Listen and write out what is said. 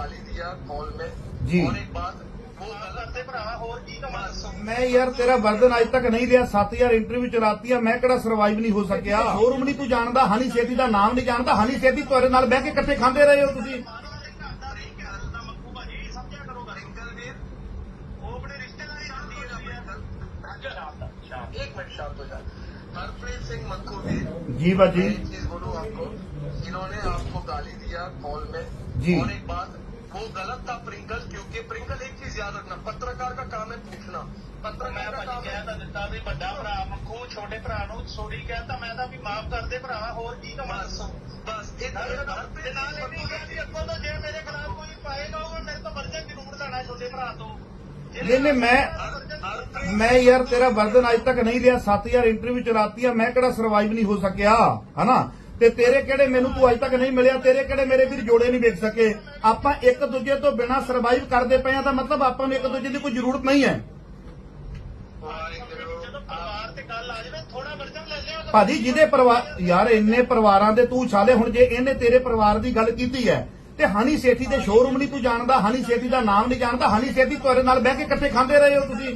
गाली दिया कॉल में जी। और एक बात वो गलत है भरावा और की का ਮੈਂ ਯਾਰ ਤੇਰਾ ਵਰਦਨ ਅੱਜ ਤੱਕ ਨਹੀਂ ਲਿਆ 7000 ਇੰਟਰਵਿਊ ਚਲਾਤੀ ਆ ਮੈਂ ਕਿਹੜਾ ਸਰਵਾਈਵ ਨਹੀਂ ਹੋ ਸਕਿਆ ਸ਼ੋਰੂਮ ਨਹੀਂ ਤੂੰ ਜਾਣਦਾ ਹਨੀ ਸੇਤੀ ਦਾ ਨਾਮ ਨਹੀਂ ਜਾਣਦਾ ਹਨੀ ਸੇਤੀ ਤੁਹਾਡੇ ਨਾਲ ਬਹਿ ਕੇ ਇਕੱਠੇ ਖਾਂਦੇ ਰਹੇ ਹੋ ਤੁਸੀਂ ਮੱਕੂ ਭਾਜੀ ਸਮਝਿਆ ਕਰੋ ਰਿੰਕਲ ਵੀਰ ਉਹ ਆਪਣੇ ਰਿਸ਼ਤੇਦਾਰੀ ਜਾਂਦੀ है एक मिनट शांत हो जाए हरप्रीत सिंह मक्कू वीर ਜੀ ਬਾਜੀ मैं एक चीज बोलूं आपको इन्होंने आपको गाली दिया कॉल में जी। और एक बात वो गलत था प्रिंकल क्योंकि प्रिंकल एक चीज याद रखना पत्रकार का काम है पूछना ਮੈਂ पत्रकार का ਭਾਜੀ काम ਕਹਿ है ਤਾਂ ਦਿੱਤਾ ਵੀ ਵੱਡਾ ਭਰਾ ਮੱਖੂ ਛੋਟੇ ਭਰਾ ਨੂੰ ਸੋਰੀ ਕਹਿਤਾ ਮੈਂ ਤਾਂ ਵੀ ਮਾਫ ਕਰਦੇ ਭਰਾਵਾ ਹੋਰ ਕੀ ਕਮਾਂ बस बस एक ਤੇ हरप्रीत ਨਾਲ सिंह ਇਹ ਵੀ मक्कू ਕਿਹਾ ਕਿ ਅੱਗੋਂ ਤੋਂ ਜੇ ਮੇਰੇ ਖਿਲਾਫ ਕੋਈ ਪਾਏਗਾ ਉਹ ਮੇਰੇ ਤੋਂ ਵਰਜਨ ਜ਼ਰੂਰ ਲੈਣਾ ਛੋਟੇ ਭਰਾ ਤੋਂ ਨਹੀਂ ਨਹੀਂ ਮੈਂ हरप्रीत ਮੈਂ ਯਾਰ ਤੇਰਾ ਵਰਦਨ ਅੱਜ ਤੱਕ ਨਹੀਂ ਲਿਆ 7000 ਇੰਟਰਵਿਊ ਚਲਾਤੀ ਆ ਮੈਂ ਕਿਹੜਾ ਸਰਵਾਈਵ ਨਹੀਂ ਹੋ ਸਕਿਆ ਹਨਾ ਤੇ ਤੇਰੇ ਕਿਹੜੇ ਮੈਨੂੰ ਤੂੰ ਅੱਜ ਤੱਕ ਨਹੀਂ ਮਿਲਿਆ, ਤੇਰੇ ਕਿਹੜੇ ਮੇਰੇ ਵੀਰ ਜੋੜੇ ਨਹੀਂ ਵੇਖ ਸਕੇ। ਆਪਾਂ ਇੱਕ ਦੂਜੇ ਤੋਂ ਬਿਨਾ ਸਰਵਾਈਵ ਕਰਦੇ ਪਏ ਆ ਤਾਂ ਮਤਲਬ ਆਪਾਂ ਨੂੰ ਇੱਕ ਦੂਜੇ ਦੀ ਕੋਈ ਜ਼ਰੂਰਤ ਨਹੀਂ ਹੈ। ਭਾਜੀ, ਜਿਹਦੇ ਪਰਿਵਾਰ ਯਾਰ ਇੰਨੇ ਪਰਿਵਾਰਾਂ ਦੇ ਤੂੰ ਛਾਲੇ, ਹੁਣ ਜੇ ਇਹਨੇ ਤੇਰੇ ਪਰਿਵਾਰ ਦੀ ਗੱਲ ਕੀਤੀ ਹੈ, ਤੇ ਹਨੀ ਸੇਠੀ ਦੇ ਸ਼ੋਰੂਮ ਨਹੀਂ ਤੂੰ ਜਾਣਦਾ, ਹਨੀ ਸੇਠੀ ਦਾ ਨਾਮ ਨਹੀਂ ਜਾਣਦਾ, ਹਨੀ ਸੇਠੀ ਤੁਹਾਡੇ ਨਾਲ ਬਹਿ ਕੇ ਇਕੱਠੇ ਖਾਂਦੇ ਰਹੇ ਹੋ ਤੁਸੀਂ।